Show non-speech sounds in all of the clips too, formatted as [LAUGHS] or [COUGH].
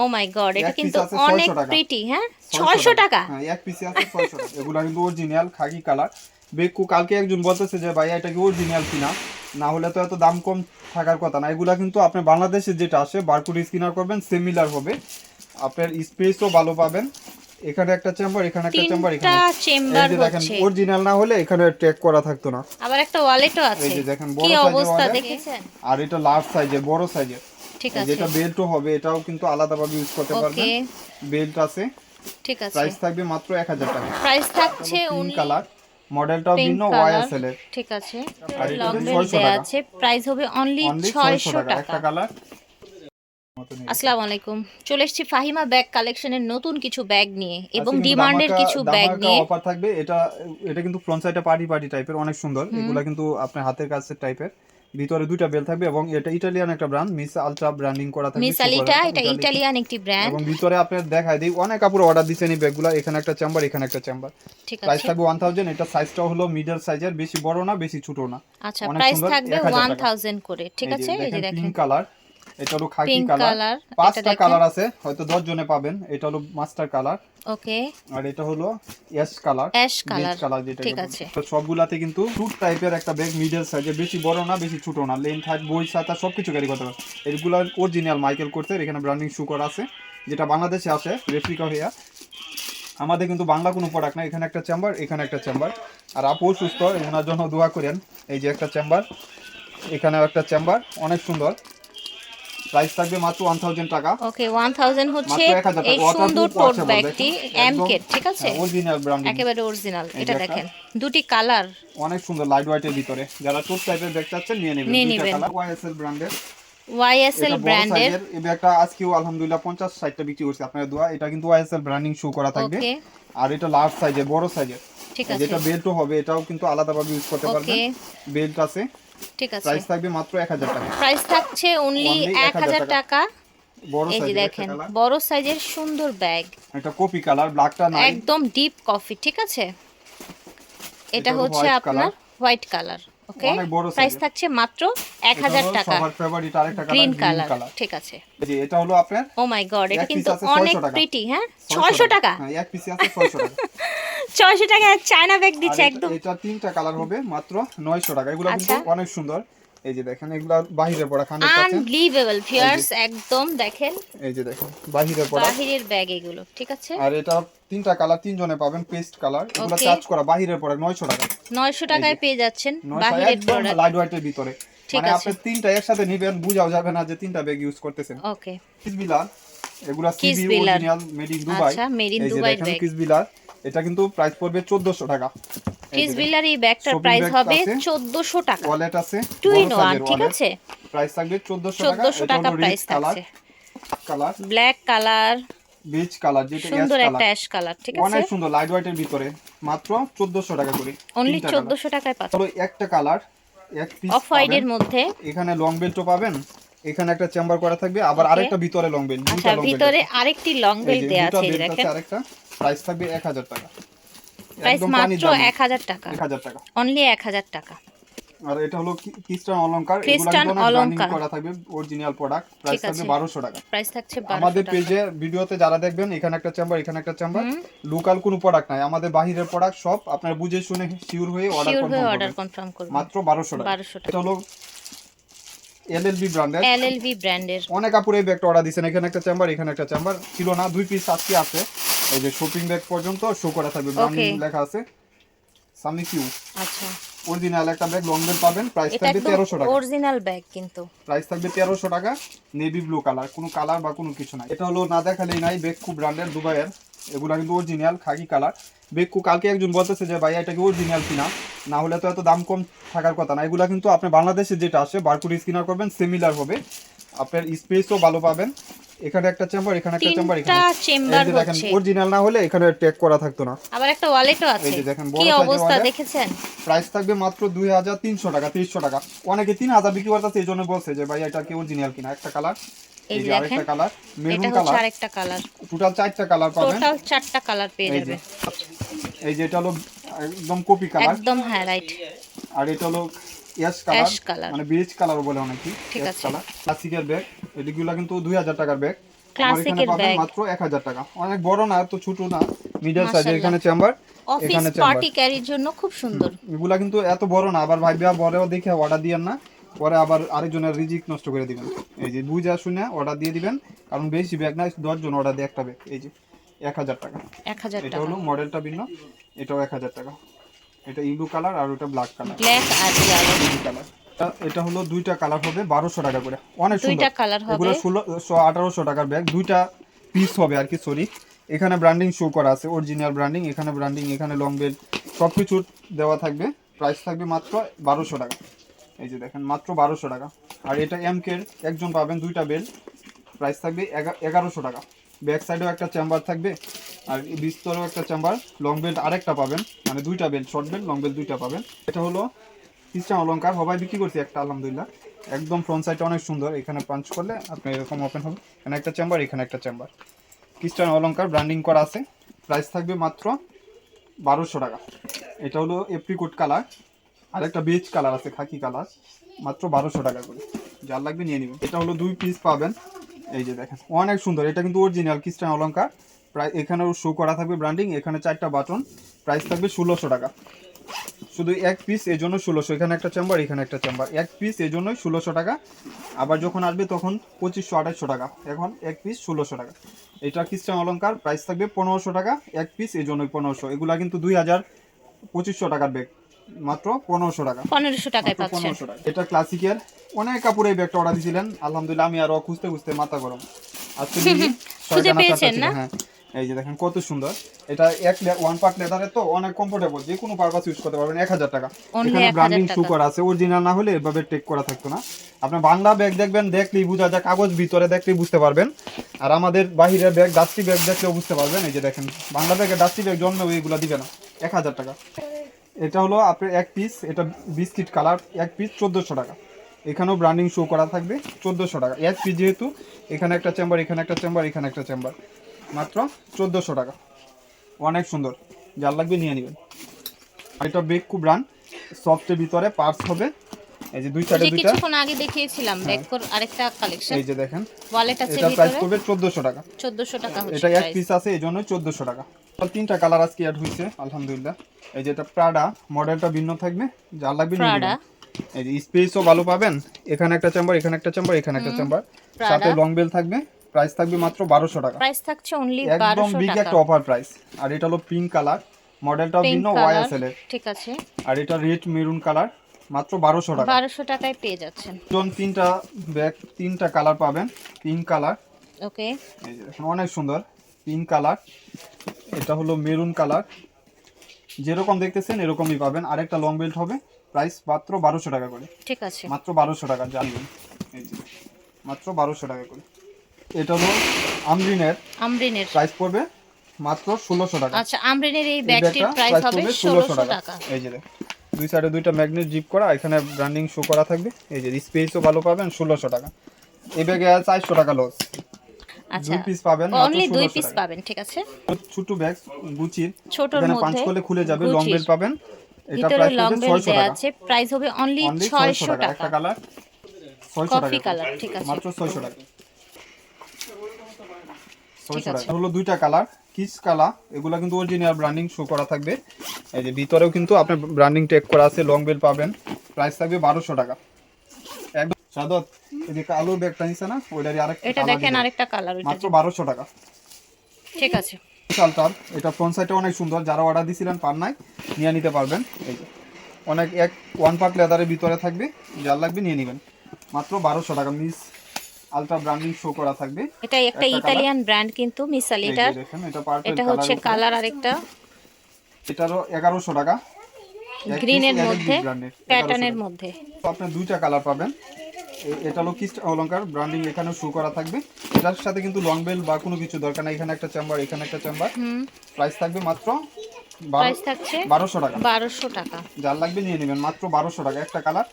ও মাই god Oh এটা কিন্তু আছে 600 অনেক টাকা। প্রিটি হ্যাঁ? 600 600 টাকা। হ্যাঁ এক পিসে আছে 600 টাকা। এগুলো কিন্তু অরিজিনাল খাকি কালার বেকু কালকে একজন বলতেছে যে ভাই এটা কি অরিজিনাল কিনা? না হলে তো এত দাম কম থাকার কথা না। এগুলা কিন্তু আপনি বাংলাদেশে যেটা আসে বারকোড স্ক্যানার করবেন সিমিলার হবে। আপনার স্পেসও ভালো পাবেন। এখানে একটা চেম্বার এখানে একটা চেম্বার এখানে। চেম্বার দেখেন হচ্ছে। অরিজিনাল না হলে এখানে ট্যাগ করা থাকতো না। আবার একটা ওয়ালেটও আছে এই যে দেখেন বড় অবস্থা দেখেছেন? আর এটা লার্জ সাইজের বড় সাইজের ঠিক আছে। যেটা বেল্টও হবে এটাও কিন্তু আলাদাভাবে ইউজ করতে পারবেন। বেল্ট আছে। ঠিক আছে। প্রাইস থাকবে মাত্র 1000 টাকা। প্রাইস থাকছে only কালার মডেলটাও ভিন্ন ওয়াইএসএল এর। ঠিক আছে। লং হচ্ছে বেল 600 দেয়া আছে। প্রাইস হবে অনলি অনলি 600 600 টাকা। একটা কালার আসসালামু আলাইকুম। চলে এসেছি ফাহিমা ব্যাগ কালেকশনের নতুন কিছু ব্যাগ নিয়ে আচ্ছা, এবং ডিমান্ডের কিছু ব্যাগ নিয়ে। অফার থাকবে। এটা এটা কিন্তু ফ্রন্ট সাইডটা পার্টি পার্টি টাইপের অনেক সুন্দর। এগুলা কিন্তু আপনার হাতের কাছের টাইপের ভিতরে দুইটা বেল থাকবে এবং এটা ইটালিয়ান একটা ব্র্যান্ড মিস আলট্রা ব্র্যান্ডিং করা থাকবে মিস আলিটা এটা। ইটালিয়ান একটি ব্র্যান্ড এবং ভিতরে আপনার দেখাই দেই অনেক কাপড় অর্ডার দিছেন এই ব্যাগগুলো এখানে একটা চেম্বার এখানে একটা চেম্বার ঠিক প্রাইস থাকবে ওয়ান থাউজেন্ড এটা সাইজটা হলো মিডল সাইজের বেশি বড় না বেশি ছোট না। আচ্ছা প্রাইস থাকবে 1000 করে ঠিক আছে? এই যে দেখেন পিঙ্ক কালার এটা হলো খাকি কালার পাঁচটা কালার আছে হয়তো দশ জনে পাবেন। এটা হলো মাস্টার কালার ওকে আর এটা হলো ash colour ash colour colour যেটা ঠিক আছে। তো সবগুলাতে কিন্তু টুট টাইপের একটা ব্যাগ মিডল সাইজে বেশি বড় না বেশি ছোট না। লেন্থ হাইট বই সাতা সবকিছু ক্যারি করতে পারে এগুলো অরিজিনাল মাইকেল করতে এখানে ব্র্যান্ডিং শু করা আছে যেটা বাংলাদেশে আসে রেপ্লিকা হইয়া। আমাদের কিন্তু বাংলা কোনো প্রোডাক্ট না এখানে একটা চেম্বার এখানে একটা চেম্বার আর আপু সুস্থ ওনার জন্য দোয়া করেন এই যে একটা চেম্বার এখানেও একটা চেম্বার অনেক সুন্দর। প্রাইস থাকবে মাত্র ওয়ান থাউজেন্ড টাকা। ওকে 1000 হচ্ছে 1000। এই সুন্দর টোট ব্যাগটি এমকেট ঠিক আছে? অরিজিনাল ব্র্যান্ডিং একেবারে অরিজিনাল এটা দেখেন দুটি কালার অনেক সুন্দর লাইট হোয়াইটের ভিতরে। যারা টুট টাইপের ব্যাগ চাচ্ছেন নিয়ে নেবেন। কালার ওয়াইএসএল ব্র্যান্ডের ওয়াইএসএল ব্র্যান্ডের এই ব্যাগটা আজকেও আলহামদুলিল্লাহ 50 60টা বিক্রি করছে। আপনারা দোয়া এটা কিন্তু ওয়াইএসএল ব্র্যান্ডিং শো করা থাকবে। আর এটা লার্জ সাইজের বড় সাইজের ঠিক আছে। যেটা বেল্টও হবে এটাও কিন্তু আলাদাভাবে ইউজ করতে পারবেন। বেল্ট আছে। ঠিক আছে। প্রাইস থাকবে মাত্র 1000 টাকা। প্রাইস থাকছে অনলি Only 1000 1000 টাকা। বড় এই সাইজের দেখেন বড় সাইজের সুন্দর ব্যাগ এটা কপি কালার ব্ল্যাকটা নাই। একদম ডিপ কফি ঠিক আছে? এটা হচ্ছে আপনার হোয়াইট কালার ওকে প্রাইস থাকছে মাত্র এক এটা হাজার হলো টাকা। সবার ফেভারিট আরেকটা কালার গ্রিন কালার ঠিক আছে। যে এটা হলো আপনার ও মাই গড এটা কিন্তু 600 অনেক প্রিটি হ্যাঁ? ছয়শো টাকা। হ্যাঁ এক পিসে আছে 600 টাকা। [LAUGHS] ছয়শো টাকা চায়না ব্যাগ দিচ্ছে একদম। এটা তিনটা কালার হবে মাত্র 900 টাকা। এগুলো কিন্তু আচ্ছা। অনেক সুন্দর। এই যে দেখেন এগুলা বাহিরে পড়া কাছে আনবিলিভেবল ফিয়ার্স একদম দেখেন। এই যে দেখেন বাহিরে পড়া। বাহিরের ব্যাগ এগুলো ঠিক আছে? আর এটা তিনটা কালার তিনজনে পাবেন পেস্ট কালার এগুলো চার্জ করা বাহিরে পড়া 900 টাকা। নয়শো টাকায় পেয়ে যাচ্ছেন 900 বাহিরের প্রোডাক্ট লাইট হোয়াইটের ভিতরে। মানে। আপনি তিনটা একসাথে নেবেন বুঝাও যাবে না যে তিনটা ব্যাগ ইউজ করতেছেন। ওকে কিসবিলার এগুলা CB. Original made in Dubai আচ্ছা, যে Dubai দেখেন bag। কিসবিলার এটা কিন্তু প্রাইস পড়বে 1400 টাকা। কিস বিল্লার এই ব্যাগটার প্রাইস হবে আছে। চোদ্দশো টাকা। ওয়ালেট আছে টু ইন ওয়ান ঠিক আছে? প্রাইস থাকবে 1400 টাকা চোদ্দশো এটা টাকা প্রাইস থাকছে। Colour black colour beige colour যেটা সুন্দর একটা অ্যাশ কালার ঠিক আছে? অনেক সুন্দর লাইট হোয়াইটের ভিতরে মাত্র 1400 টাকা করে অনলি তিনটা colour। চোদ্দশো টাকায় পাচ্ছেন তবে একটা কালার এক পিস অফ হোয়াইটের মধ্যে। এখানে লং বেল্টও পাবেন এখানে একটা চেম্বার করা থাকবে আবার আরেকটা ভিতরে লং বেল্ট আচ্ছা ভিতরে আরেকটি লং বেল্ট দেওয়া আছে দেখেন। আরেকটা। প্রাইস থাকবে 1000 টাকা। প্রাইস মাত্র এক হাজার টাকা। 1000 টাকা। অনলি এক হাজার টাকা। আর এটা হলো খ্রিস্টান অলংকার। এগুলো খ্রিস্টান অলংকার। করা থাকবে অরিজিনাল প্রোডাক্ট প্রাইস থাকবে আছে। 1200 টাকা। প্রাইস থাকছে আমাদের পেজে ভিডিওতে যারা দেখবেন এখানে একটা চেম্বার এখানে একটা চেম্বার লোকাল কোনো প্রোডাক্ট নাই। আমাদের বাহিরের প্রোডাক্ট সব আপনারা বুঝে শুনে শিওর হয়ে অর্ডার হয়ে কনফার্ম অর্ডার কনফার্ম করবেন। মাত্র 1200 টাকা। 1200 টাকা। এটা হলো এলএলবি ব্র্যান্ডের এলএলভি ব্র্যান্ডের অনেক কাপড়ে ব্যাগটা অর্ডার দিয়েছেন। এখানে একটা চেম্বার এখানে একটা চেম্বার ছিল না। দুই পিস আজকে আছে। এই যে শপিং ব্যাগ পর্যন্ত শো করা থাকবে। ব্র্যান্ডিং. লেখা আছে। সামনে কিউ আচ্ছা। অরিজিনাল একটা ব্যাগ লং বেল পাবেন। প্রাইস থাকবে 1300 টাকা। অরিজিনাল ব্যাগ কিন্তু। প্রাইস থাকবে 1300 টাকা। নেভি ব্লু কালার কোনো কালার বা কোনো কিছু নাই। এটা হলো না দেখালেই নাই বেকু ব্র্যান্ডের দুবাইয়ের। এগুলা কিন্তু অরিজিনাল খাকি কালার বেকু কালকে একজন বলতেছে যে ভাই এটা কি অরিজিনাল কিনা? না হলে তো এত দাম কম থাকার কথা না। এগুলা কিন্তু আপনি বাংলাদেশে যেটা আসে বারকোড স্কিনার করবেন সিমিলার হবে। আপনার স্পেসও ভালো পাবেন। এখানে একটা চেম্বার এখানে একটা চেম্বার এখানে চেম্বার হচ্ছে। অরিজিনাল না হলে এখানে ট্যাগ করা থাকতো না। আবার একটা ওয়ালেটও আছে এই যে দেখেন, কি অবস্থা দেখেছেন? প্রাইস থাকবে মাত্র দুই হাজার তিনশো টাকা তিরিশশো টাকা। অনেকে তিন হাজার বিক্রি করতেছে এই জন্য বলছে যে ভাই এটা কি অরিজিনাল কিনা? একটা কালার এই যে আরেকটা কালার মেরুন এটা হচ্ছে কালার আরেকটা কালার টোটাল চারটা কালার পাবেন। টোটাল চারটা কালার পেয়ে যাবে এই যে এটা হলো একদম কপি কালার একদম হ্যাঁ রাইট আর এটা হলো অ্যাশ কালার মানে কালার বলে অনেকে অ্যাশ কালার ক্লাসিকের ব্যাগ এগুলো কিন্তু দুই হাজার টাকার ব্যাগ ক্লাসিকের ব্যাগ মাত্র এক হাজার টাকা। অনেক বড় না এত ছোট না। মিডল সাইজের এখানে চেম্বার অফিস পার্টি ক্যারির জন্য খুব সুন্দর। এগুলা কিন্তু এত বড় না আবার ভাইবা বড়ও দেখে অর্ডার দিয়েন না। পরে আবার আরেকজনের রিজিক নষ্ট করে দিবেন। এই যে বুঝা শুনে অর্ডার দিয়ে দিবেন কারণ বেশি ব্যাগ না দশ জন অর্ডার দিয়ে একটা ব্যাগ এই যে এক হাজার টাকা। এক হাজার এটা টাকা। হলো মডেলটা ভিন্ন এটাও এক হাজার টাকা। এটা ইলু কালার আর ওটা ব্ল্যাক কালার। ব্ল্যাক আর কালার। এটা হলো দুইটা কালার হবে বারোশো টাকা করে। অনেক দুইটা কালার হবে। এগুলো ষোলোশো আঠারোশো টাকার ব্যাগ। দুইটা পিস হবে আর কি সরি এখানে ব্র্যান্ডিং শো করা আছে অরিজিনাল ব্র্যান্ডিং এখানে ব্র্যান্ডিং এখানে লং বেল্ট সব কিছু দেওয়া থাকবে। প্রাইস থাকবে মাত্র বারোশো টাকা। এই যে দেখেন মাত্র বারোশো টাকা। আর এটা এম কের একজন পাবেন দুইটা বেল্ট প্রাইস থাকবে এগা- এগারোশো টাকা। ব্যাক সাইডেও একটা চেম্বার থাকবে আর বিস্তরেও একটা চেম্বার লং বেল্ট আরেকটা পাবেন মানে দুইটা belt short belt long belt দুইটা পাবেন। এটা হলো খ্রিস্টান অলঙ্কার। সবাই বিক্রি করছি একটা, আলহামদুলিল্লাহ। একদম ফ্রন্ট সাইডটা অনেক সুন্দর, এখানে পাঞ্চ করলে আপনি এরকম ওপেন হবে। এখানে একটা চেম্বার এখানে একটা চেম্বার খ্রিস্টান অলঙ্কার ব্র্যান্ডিং করা আছে। প্রাইস থাকবে মাত্র বারোশো টাকা। এটা হলো এপ্রিকোট কালার আর একটা বেজ কালার আছে খাকি কালার মাত্র বারোশো টাকা করে। যার লাগবে নিয়ে নেবেন। এটা হলো দুই পিস পাবেন। এই যে দেখেন, অনেক সুন্দর। এটা কিন্তু অরিজিনাল খ্রিস্টান অলঙ্কার প্রায় এখানেও শো করা থাকবে ব্র্যান্ডিং এখানে চারটা বাটন প্রাইস থাকবে ষোলোশো টাকা। শুধু এক পিস এই জন্য ষোলোশো। এখানে একটা চেম্বার এখানে একটা চেম্বার এক পিস এই জন্যই ষোলোশো টাকা। আবার যখন আসবে তখন পঁচিশশো আঠাশশো টাকা। এখন এক পিস ষোলোশো টাকা। এটা খ্রিস্টান অলঙ্কার প্রাইস থাকবে পনেরোশো টাকা। এক পিস এই জন্যই পনেরোশো। এগুলা কিন্তু দুই হাজার পঁচিশশো টাকার ব্যাগ মাত্র পনেরোশো টাকা। পনেরোশো টাকায় পাচ্ছেন। এটা ক্লাসিকের অনেক কাপড় এই ব্যাগটা অর্ডার দিয়েছিলেন। আলহামদুলিল্লাহ আমি আরও খুঁজতে খুঁজতে মাথা গরম। আজকে [LAUGHS] খুঁজে পেয়েছেন না? হ্যাঁ এই যে দেখেন কত সুন্দর। এটা এক ওয়ান পার্ট লেদারের তো অনেক কমফোর্টেবল যে কোনো পারপাস ইউজ করতে পারবেন। এক হাজার টাকা। এখানে ব্র্যান্ডিং শু করা আছে। অরিজিনাল না হলে এভাবে টেক করা থাকতো না। আপনি বাংলা ব্যাগ দেখবেন দেখলেই বোঝা যায়। কাগজ ভিতরে দেখলেই বুঝতে পারবেন। আর আমাদের বাহিরের ব্যাগ ডাস্টি ব্যাগ দেখলেও বুঝতে পারবেন। এই যে দেখেন বাংলা ব্যাগে ডাস্টি ব্যাগ জন্মে এগুলো দিবে না। এক হাজার টাকা। এটা হলো আপনার এক পিস এটা বিস্কিট কালার এক পিস চোদ্দোশো টাকা। এখানেও ব্র্যান্ডিং শো করা থাকবে চোদ্দোশো টাকা। এক পিস যেহেতু এখানে একটা চেম্বার এখানে একটা চেম্বার এখানে একটা চেম্বার মাত্র চোদ্দোশো টাকা। অনেক সুন্দর। যার লাগবে নিয়ে নেবেন। এটা বেগ খুব রান সফটের ভিতরে পার্স হবে। এই যে দুই সাইডে দুইটা। কিছুক্ষণ আগে দেখিয়েছিলাম আরেকটা কালেকশন এই যে দেখেন। ওয়ালেট আছে এটা প্রাইস করবে চোদ্দোশো টাকা। চোদ্দশো টাকা হচ্ছে এটা এক পিস আছে এই জন্য চোদ্দোশো টাকা। তিনটা কালার আজকে অ্যাড হয়েছে আলহামদুলিল্লাহ। এই যে এটা প্রাডা মডেলটা ভিন্ন থাকবে যার লাগবে। নেবেন। এই যে স্পেসও ভালো পাবেন এখানে একটা চেম্বার এখানে একটা চেম্বার এখানে একটা চেম্বার। সাথে লং বেল থাকবে প্রাইস থাকবে মাত্র বারোশো টাকা। প্রাইস থাকছে অনলি 1200 টাকা একদম বিগ একটা অফার প্রাইস আর এটা হলো পিঙ্ক কালার মডেলটাও ভিন্ন ওয়াইএসএল এর। ঠিক আছে। আর এটা রেড মেরুন কালার মাত্র বারোশো টাকা। বারোশো টাকায় পেয়ে যাচ্ছেন। জন তিনটা ব্যাগ তিনটা কালার পাবেন পিঙ্ক কালার ওকে এই যে অনেক সুন্দর। পিঙ্ক কালার এটা হলো মেরুন কালার। যেরকম দেখতেছেন এরকমই পাবেন। আরেকটা লং বেল্ট হবে প্রাইস মাত্র বারোশো টাকা করে। ঠিক আছে। মাত্র বারোশো টাকা জানবেন। এই যে মাত্র বারোশো টাকা করে। এটা হলো আমরিনের। আমরিনের। প্রাইস পড়বে মাত্র ষোলোশো টাকা। আচ্ছা আমরিনের এই ব্যাগটির প্রাইস হবে ষোলোশো টাকা। এই যে দুই সাইডে দুইটা ম্যাগনেট জিপ করা এখানে ব্র্যান্ডিং শো করা থাকবে। এই যে স্পেসও ভালো পাবেন ষোলোশো টাকা। এই ব্যাগে চারশো টাকা লস আচ্ছা। দুই পিস পাবেন অনলি দুই পিস পাবেন ঠিক আছে? ছোট ব্যাগ গুচির ছোটর পাঁচ মধ্যে করলে খুলে যাবে লং বেল পাবেন। এটা প্রাইস লং বেল টাকা। আছে প্রাইস হবে অনলি অনলি ছয়শো ছয়শো টাকা। একটা কালার কফি কালার ঠিক আছে। মাত্র ছয়শো টাকা। হলো দুইটা কালার কিস কালার এগুলো কিন্তু অরিজিনাল ব্র্যান্ডিং শো করা থাকবে। এই যে ভিতরেও কিন্তু আপনার ব্র্যান্ডিং টেক করা আছে লং বেল পাবেন। প্রাইস থাকবে বারোশো টাকা। একদম সাদত এদিকে আলু ব্যাগটা নিছে না ওইটারই আরেক এটা দেখেন আরেকটা কালার ওইটা মাত্র বারোশো টাকা। ঠিক আছে। বিশালটার এটা ফ্রন্ট সাইডটা অনেক সুন্দর যারা অর্ডার দিয়েছিলেন পার নাই নিয়ে নিতে পারবেন। এই অনেক এক ওয়ান পার্ট লেদারের ভিতরে থাকবে যার লাগবে নিয়ে নেবেন। মাত্র বারোশো টাকা মিস আলট্রা ব্র্যান্ডিং শো করা থাকবে। এটা একটা ইতালিয়ান ব্র্যান্ড কিন্তু এই এটার দেখেন এটা হচ্ছে কালার আরেকটা। এটারও এগারোশো টাকা। এক গ্রিনের মধ্যে এর, 1100 প্যাটার্নের মধ্যে। তো আপনার দুইটা কালার পাবেন। এটা হলো কিস্ট অলঙ্কার ব্র্যান্ডিং এখানে শো করা থাকবে। এটার সাথে কিন্তু লং বেল বা কোনো কিছু দরকার নাই এখানে একটা চেম্বার এখানে একটা চেম্বার প্রাইস থাকবে মাত্র প্রাইস থাকছে বারোশো টাকা। বারোশো টাকা। যার লাগবে নিয়ে নেবেন মাত্র বারোশো টাকা। একটা কালার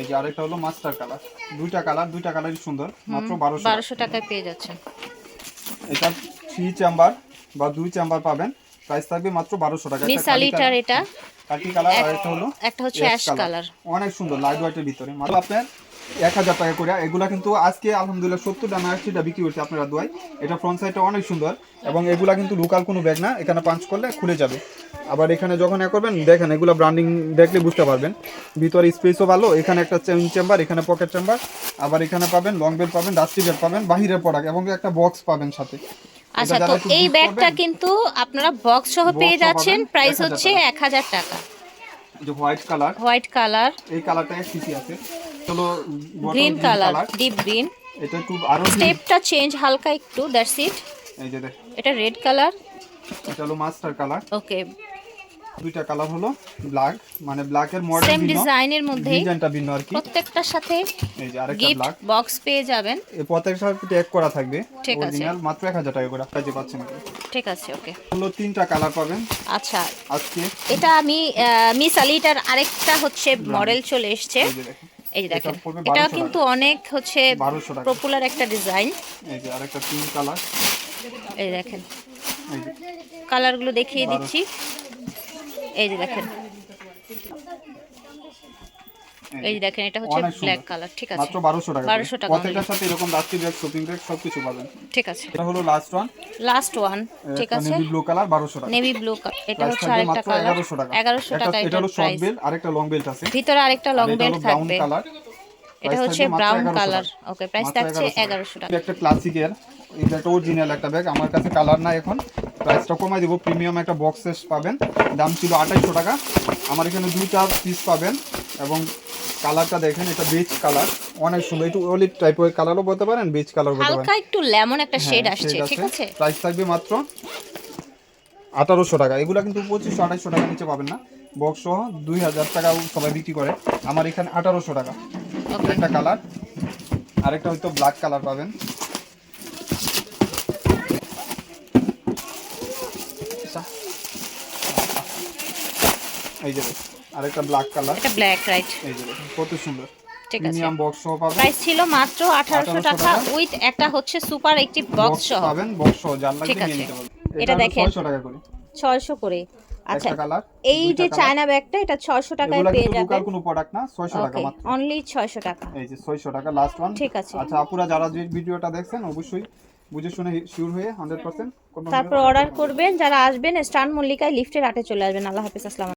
এই যে আরেকটা হলো মাস্টার কালার দুইটা কালার দুইটা কালারই সুন্দর মাত্র বারোশো বারোশো টাকায় পেয়ে যাচ্ছেন এটা থ্রি চেম্বার বা দুই চেম্বার পাবেন। প্রাইস থাকবে মাত্র বারোশো টাকা। মিসালিটার এটা। কাটি কালার আর হলো একটা হচ্ছে অ্যাশ কালার অনেক সুন্দর লাইট হোয়াইটের ভিতরে। মাত্র আপনার এক হাজার টাকা করে। এগুলা কিন্তু আজকে আলহামদুলিল্লাহ সত্তরটা না আশিটা বিক্রি করছে আপনারা দোয়াই? এটা ফ্রন্ট সাইডটা অনেক সুন্দর এবং এগুলা কিন্তু লোকাল কোনো ব্যাগ না এখানে পাঞ্চ করলে খুলে যাবে। আবার এখানে যখন এ করবেন দেখেন এগুলা ব্র্যান্ডিং দেখলে বুঝতে পারবেন। ভিতরে স্পেসও ভালো এখানে একটা চেম্বার এখানে পকেট চেম্বার আবার এখানে পাবেন লং বেল পাবেন ডাস্টি বেল পাবেন বাহিরের প্রোডাক্ট এবং একটা বক্স পাবেন সাথে। আচ্ছা তো এই ব্যাগটা কিন্তু আপনারা বক্স সহ পেয়ে যাচ্ছেন প্রাইস 1000 হচ্ছে এক হাজার টাকা। যে হোয়াইট কালার হোয়াইট কালার এই কালারটা সিসি আছে। চলো গ্রিন কালার ডিপ গ্রিন এটা একটু আরও স্টেপটা চেঞ্জ হালকা একটু দ্যাটস ইট এই যে দেখ। এটা রেড কালার এটা হলো মাস্টার কালার ওকে দুইটা কালার হলো ব্ল্যাক মানে ব্ল্যাকের মডেল ভিন্ন। ডিজাইনের মধ্যেই ডিজাইনটা ভিন্ন আর কি। প্রত্যেকটার সাথে এই যে আরেকটা ব্ল্যাক বক্স পেয়ে যাবেন। এই প্রত্যেকটার সাথে ট্যাগ করা থাকবে। ঠিক আছে। অরিজিনাল মাত্র 1000 টাকা করে। কাজে পাচ্ছেন ঠিক আছে ওকে হলো তিনটা কালার পাবেন। আচ্ছা। আজকে। এটা আমি মিস আলিটার আরেকটা হচ্ছে মডেল চলে এসছে। এই যে দেখেন। এই যে দেখেন এটা পড়বে এটা 1200 কিন্তু অনেক হচ্ছে পপুলার একটা ডিজাইন এই যে আরেকটা তিন কালার। এই দেখেন কালারগুলো দেখিয়ে দিচ্ছি। এই যে দেখেন। এই যে দেখেন এটা হচ্ছে ব্ল্যাক কালার ঠিক আছে। মাত্র 1200 টাকা 1200 টাকা প্রত্যেকটার সাথে এরকম ডাস্টি ব্যাগ শপিং ব্যাগ সবকিছু পাবেন। ঠিক আছে। এটা হলো লাস্ট ওয়ান লাস্ট ওয়ান ঠিক আছে। নেভি ব্লু কালার 1200 টাকা। নেভি ব্লু এটা হচ্ছে থাকবে আরেকটা কালার 1100 টাকা। এগারোশো একটা- টাকা এটা হলো শর্ট বেল আরেকটা লং বেল্ট আছে। ভিতরে আরেকটা লং বেল্ট হলো ব্রাউন থাকবে। কালার এটা হচ্ছে ব্রাউন কালার ওকে প্রাইস থাকছে এগারোশো টাকা। একটা ক্লাসিকের এটা একটা অরিজিনাল একটা ব্যাগ আমার কাছে কালার না এখন। প্রাইসটা কমাই দিব। প্রিমিয়াম একটা বক্স সেট পাবেন। দাম ছিল আঠাইশশো টাকা। আমার এখানে দুইটা পিস পাবেন। এবং কালারটা দেখেন এটা বেজ কালার অনেক সুন্দর। একটু অলিভ টাইপের কালারও বলতে পারেন বেজ কালার বলতে পারেন। হালকা একটু লেমন একটা শেড হ্যাঁ, আসছে ঠিক আছে। প্রাইস থাকবে মাত্র আঠারোশো টাকা। এগুলো কিন্তু পঁচিশশো আঠাইশশো টাকা নিচে পাবেন না। বক্স সহ দুই হাজার টাকা সবাই বিক্রি করে। আমার এখানে আঠারোশো টাকা। একটা কালার। আরেকটা হয়তো ব্ল্যাক কালার পাবেন। এই যে আরেকটা ব্ল্যাক কালার। এটা ব্ল্যাক রাইট এই যে কত সুন্দর। ঠিক আছে। প্রিমিয়াম বক্স সহ পাবেন। প্রাইস ছিল মাত্র আঠারোশো 1800 টাকা। উইথ একটা হচ্ছে সুপার একটি বক্স বক্স সহ। পাবেন বক্স সহ যার লাগবে ঠিক নিয়ে আছে। নিতে পারবেন। এটা এটা দেখেন। দেখেন। 600 টাকা করে। ছয়শো করে। আচ্ছা এই যে চায়না ব্যাগটা এটা ছয়শো টাকায় পেয়ে যাবেন এগুলো কোনো প্রোডাক্ট না 600 টাকা মাত্র। অনলি ছয়শো টাকা। এই যে 600 টাকা লাস্ট ওয়ান ঠিক আছে। আচ্ছা আপুরা যারা যে ভিডিওটা দেখছেন অবশ্যই বুঝে শুনে শিওর হয়ে 100% তারপর অর্ডার করবেন যারা আসবেন স্টান মল্লিকায় লিফটের আটে চলে আসবেন। আল্লাহ হাফিজ আসসালাম